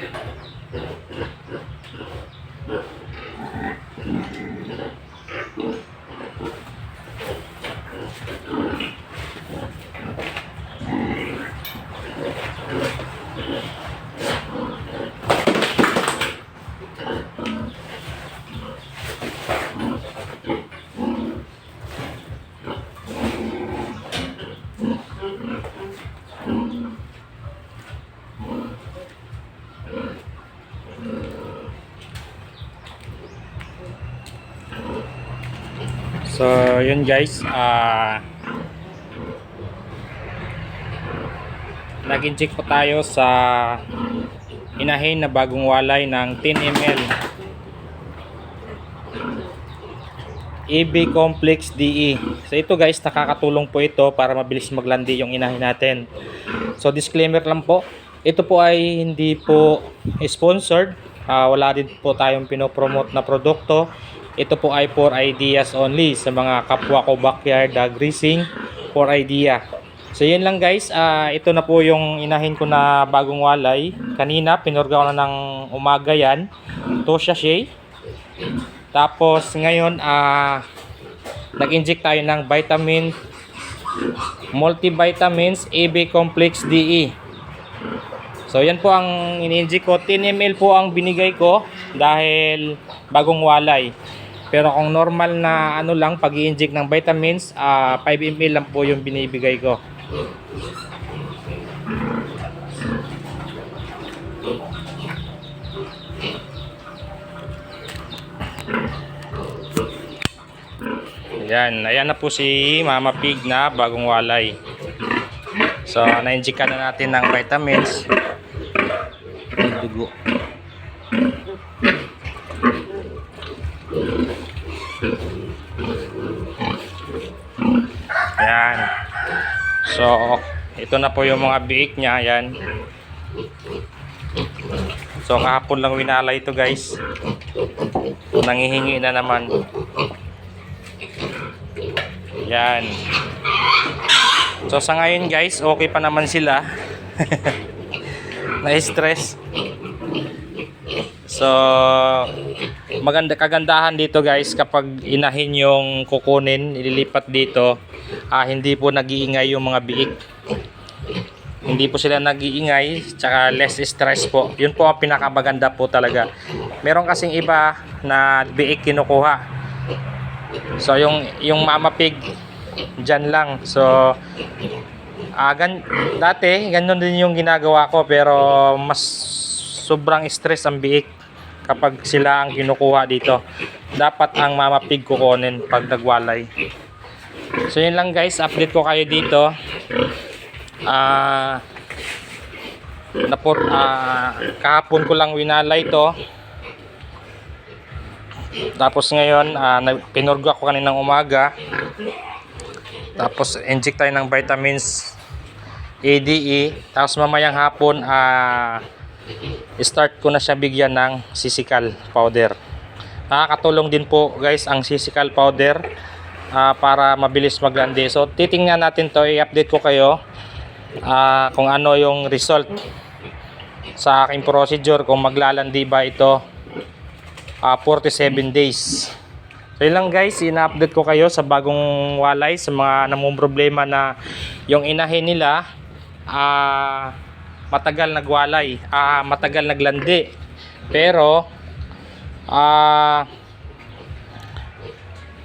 Thank you. So, yun guys, ah nag-inject po tayo sa inahin na bagong walay ng 10 ml EB Complex DE. So ito guys, nakakatulong po ito para mabilis maglandi yung inahin natin. So disclaimer lang po, ito po ay hindi po sponsored. Ah, wala din po tayong pinopromote na produkto. Ito po ay for ideas only sa mga kapwa ko backyard dog racing for idea. So yun lang guys, Ah, ito na po yung inahin ko na bagong walay. Kanina pinurga ko na ng umaga yan. Tosha Shea. Tapos ngayon ah nag-inject tayo ng vitamin multivitamins AB Complex DE. So yan po ang ini-inject ko. 10 ml po ang binigay ko dahil bagong walay. Pero kung normal na ano lang pag inject ng vitamins, ah 5 ml lang po yung binibigay ko. Ayan, ayan na po si Mama Pig na bagong walay. So, na-inject na natin ng vitamins. Dugo. Ayan. So, ito na po yung mga biik niya. Ayan. So, kahapon lang winala ito guys. Nangihingi na naman. Yan. So sa ngayon guys, okay pa naman sila. Na-stress. So maganda kagandahan dito guys kapag inahin yung kukunin, ililipat dito, ah, hindi po nag-iingay yung mga biik. Hindi po sila nag-iingay, tsaka less stress po. Yun po ang pinakamaganda po talaga. Meron kasing iba na biik kinukuha. So yung yung mama pig diyan lang. So ah gan dati ganun din yung ginagawa ko pero mas sobrang stress ang biik kapag sila ang kinukuha dito. Dapat ang mama pig kukunin pag nagwalay. So yun lang guys, update ko kayo dito. Ah napor ah kahapon ko lang winalay to. Tapos ngayon, ah, nag- pinurga ko kaninang umaga. Tapos inject tayo ng vitamins ADE. Tapos mamayang hapon, ah, start ko na siya bigyan ng sisikal powder. Nakakatulong din po guys ang sisikal powder ah, para mabilis maglandi. So titingnan natin to, i-update ko kayo ah, kung ano yung result sa aking procedure kung maglalandi ba ito ah 47 days. So yun lang guys, ina-update ko kayo sa bagong walay sa mga namong problema na yung inahin nila ah matagal nagwalay, ah matagal naglandi. Pero ah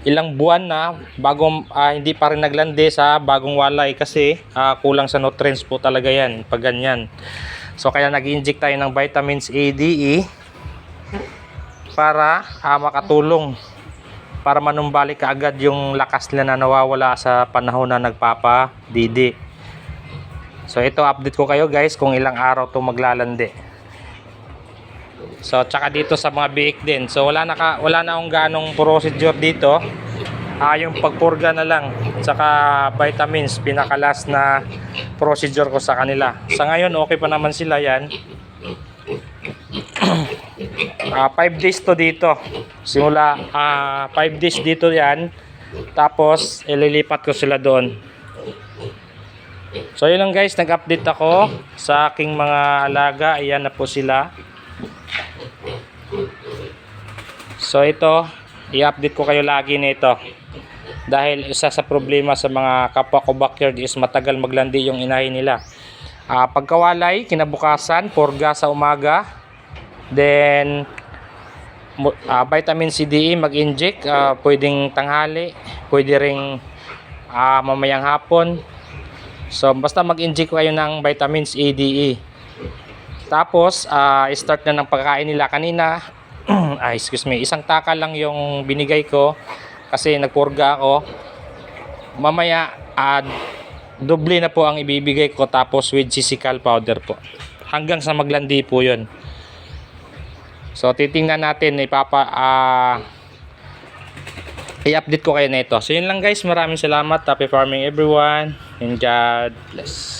ilang buwan na bago ah, hindi pa rin naglandi sa bagong walay kasi ah, kulang sa nutrients po talaga yan pag ganyan. So kaya nag-inject tayo ng vitamins A, D, E para ah, makatulong para manumbalik kaagad yung lakas nila na nawawala sa panahon na nagpapa didi. So ito update ko kayo guys kung ilang araw to maglalandi. So tsaka dito sa mga biik din. So wala na ka, wala na akong ganong procedure dito. Ah yung pagpurga na lang tsaka vitamins pinaka last na procedure ko sa kanila. Sa ngayon okay pa naman sila yan. Ah, 5 days to dito. Simula ah 5 days dito 'yan. Tapos ililipat ko sila doon. So yun lang guys, nag-update ako sa aking mga alaga. Ayan na po sila. So ito, i-update ko kayo lagi nito. Dahil isa sa problema sa mga kapwa ko backyard is matagal maglandi yung inahin nila. Ah, pagkawalay, kinabukasan, porga sa umaga. Then, ah, vitamin C, D, E, mag-inject. ah, pwedeng tanghali, pwede ring ah, mamayang hapon. So, basta mag-inject kayo ng vitamins A, D, E. Tapos, ah, start na ng pagkain nila kanina. ah, excuse me, isang taka lang yung binigay ko kasi nagpurga ako. Mamaya, ah, doble na po ang ibibigay ko tapos with sisical powder po. Hanggang sa maglandi po yun. So, titingnan natin, ipapa, ah, i-update ko kayo na ito. So, yun lang guys. Maraming salamat. Happy farming everyone. And God bless.